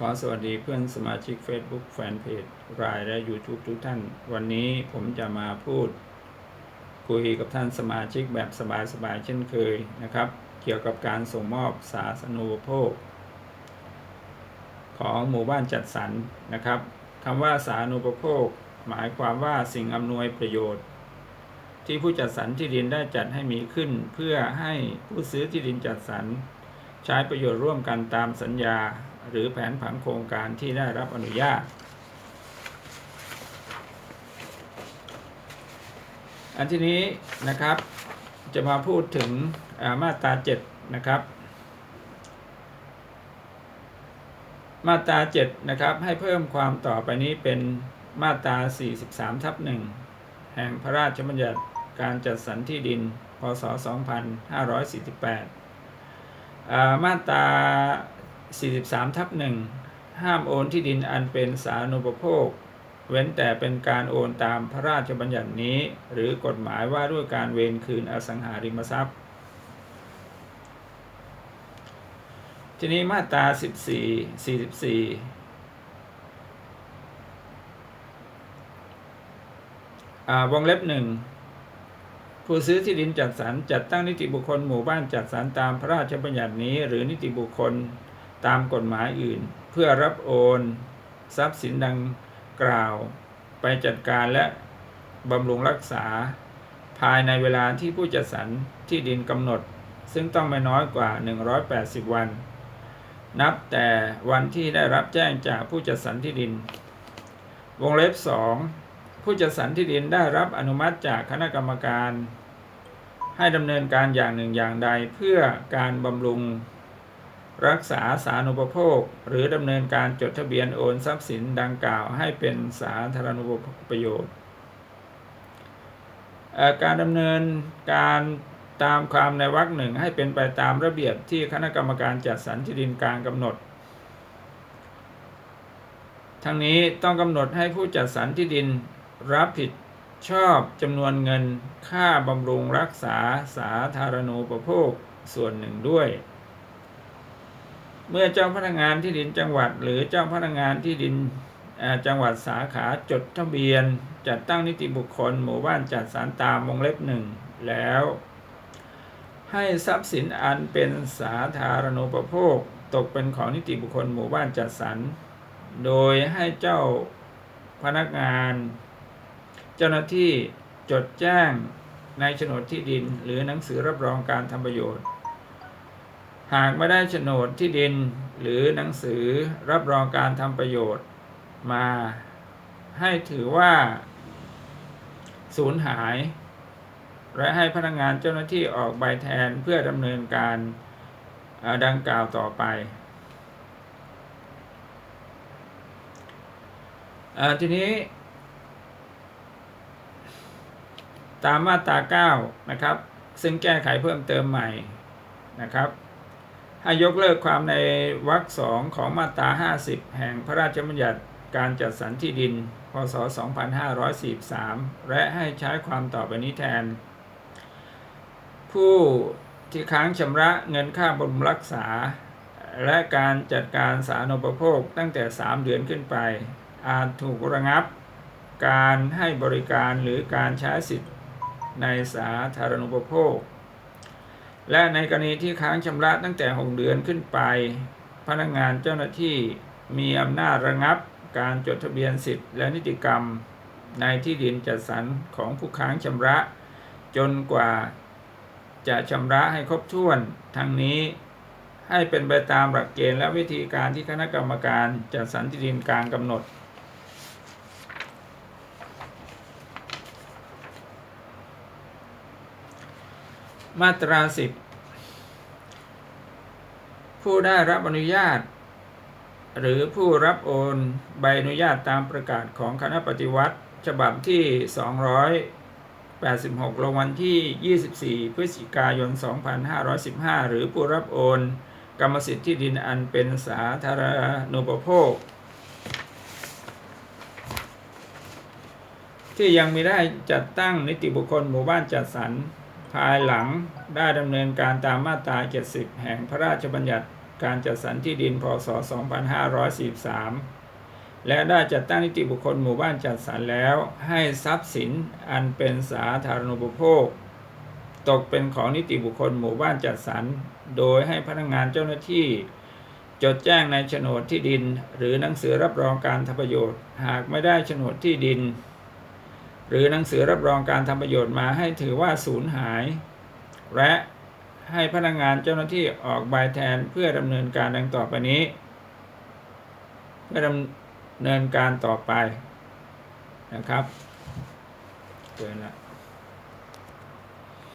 ขอสวัสดีเพื่อนสมาชิก Facebook แฟนเพจรายและ YouTube ทุกท่าน วันนี้ผมจะมาพูด คุยกับท่านสมาชิกแบบสบายๆเช่นเคยนะครับ เกี่ยวกับการส่งมอบสาธารณูปโภค ของหมู่บ้านจัดสรรนะครับคำว่าสาธารณูปโภค หมายความว่าสิ่งอำนวยประโยชน์ ที่ผู้จัดสรรที่ดินได้จัดให้มีขึ้น เพื่อให้ผู้ซื้อที่ดินจัดสรรใช้ประโยชน์ร่วมกันตามสัญญา หรือแผนผังโครงการที่ได้รับอนุญาต อันที่นี้นะครับจะมาพูดถึงามาตรา7นะครับ มาตรา7นะครับให้เพิ่มความต่อไปนี้เป็นมาตรา 43ทับ1แห่งพระราชบัญญัติการจัดสรรที่ดิน พศ 2548อ่ามาตรา 43ทับ1ห้ามโอนที่ดินอันเป็นสาธารณูปโภค เว้นแต่เป็นการโอนตามพระราชบัญญัตินี้ หรือกฎหมายว่าด้วยการเวรคืนอสังหาริมทรัพย์ ทีนี้มาตรา 14 44อ่าวงเล็บหนึ่งผู้ซื้อที่ดินจัดสรรจัดตั้งนิติบุคคลหมู่บ้านจัดสรรตามพระราชบัญญัตินี้ หรือนิติบุคคล ตามกฎหมายอื่น เพื่อรับโอนทรัพย์สินดังกล่าว ไปจัดการและบำรุงรักษา ภายในเวลาที่ผู้จัดสรรที่ดินกำหนด ซึ่งต้องไม่น้อยกว่า 180 วัน นับแต่วันที่ได้รับแจ้งจากผู้จัดสรรที่ดิน วงเล็บ 2 ผู้จัดสรรที่ดินได้รับอนุมัติจากคณะกรรมการ ให้ดำเนินการอย่างหนึ่งอย่างใดเพื่อการบำรุง รักษาสาธารณูปโภค หรือดำเนินการจดทะเบียนโอนทรัพย์สินดังกล่าวให้เป็นสาธารณูปประโยชน์ การดำเนินการตามความในวรรคหนึ่งให้เป็นไปตามระเบียบที่คณะกรรมการจัดสรรที่ดินกลางกำหนด ทั้งนี้ต้องกำหนดให้ผู้จัดสรรที่ดินรับผิดชอบจำนวนเงินค่าบำรุงรักษาสาธารณูปโภคส่วนหนึ่งด้วย เมื่อเจ้าพนักงานที่ดินจังหวัด หรือเจ้าพนักงานที่ดินจังหวัดสาขาจดทะเบียน จัดตั้งนิติบุคคล หมู่บ้านจัดสรรตามวงเล็บหนึ่งแล้ว ให้ทรัพย์สินอันเป็นสาธารณูปโภค ตกเป็นของนิติบุคคลหมู่บ้านจัดสรรโดยให้เจ้าพนักงาน เจ้าหน้าที่จดแจ้งในโฉนดที่ดิน หรือหนังสือรับรองการทำประโยชน์ หากไม่ได้โฉนดที่ดินหรือหนังสือรับรองการทำประโยชน์มา ให้ถือว่า สูญหาย และให้พนักงานเจ้าหน้าที่ออกใบแทนเพื่อดำเนินการดังกล่าวต่อไปอทีนี้ ตามมาตรา9นะครับ ซึ่งแก้ไขเพิ่มเติมใหม่นะครับ ให้ยกเลิกความในวรรคสองของมาตรา 50 แห่งพระราชบัญญัติการจัดสรรที่ดิน พศ 2543 และให้ใช้ความต่อไปนี้แทน ผู้ที่ค้างชำระเงินค่าบำรุงรักษา และการจัดการสาธารณูปโภคตั้งแต่ 3 เดือนขึ้นไป อาจถูกระงับ การให้บริการหรือการใช้สิทธิ์ในสาธารณูปโภค และในกรณีที่ค้างชำระตั้งแต่ 6 เดือนขึ้นไป พนักงานเจ้าหน้าที่มีอำนาจระงับการจดทะเบียนสิทธิ์และนิติกรรม ในที่ดินจัดสรรของผู้ค้างชำระ จนกว่าจะชำระให้ครบถ้วนทั้งนี้ให้เป็นไปตามหลักเกณฑ์และวิธีการที่คณะกรรมการจัดสรรที่ดินกลางกำหนด มาตราสิบผู้ได้รับอนุญาต หรือผู้รับโอนใบอนุญาตตามประกาศของคณะปฏิวัติ ฉบับที่ 286 ลงวันที่ 24 พฤศจิกายน 2515 หรือผู้รับโอนกรรมสิทธิ์ที่ดินอันเป็นสาธารณูปโภค ที่ยังไม่ได้จัดตั้งนิติบุคคลหมู่บ้านจัดสรรายหลังได้ดำเนินการตามมาตรา 70 แห่งพระราชบัญญัติการจัดสรรที่ดิน พศ 2543 และได้จัดตั้งนิติบุคคลหมู่บ้านจัดสรรแล้ว ให้ทรัพย์สินอันเป็นสาธารณูปโภค ตกเป็นของนิติบุคคลหมู่บ้านจัดสรร โดยให้พนักงานเจ้าหน้าที่จดแจ้งในโฉนดที่ดิน หรือหนังสือรับรองการทำประโยชน์ หากไม่ได้โฉนดที่ดิน หรือหนังสือรับรองการทำประโยชน์มาให้ถือว่าสูญหาย และให้พนักงานเจ้าหน้าที่ออกใบแทนเพื่อดำเนินการดังต่อไปนี้ เพื่อดำเนินการต่อไปนะครับเกินละ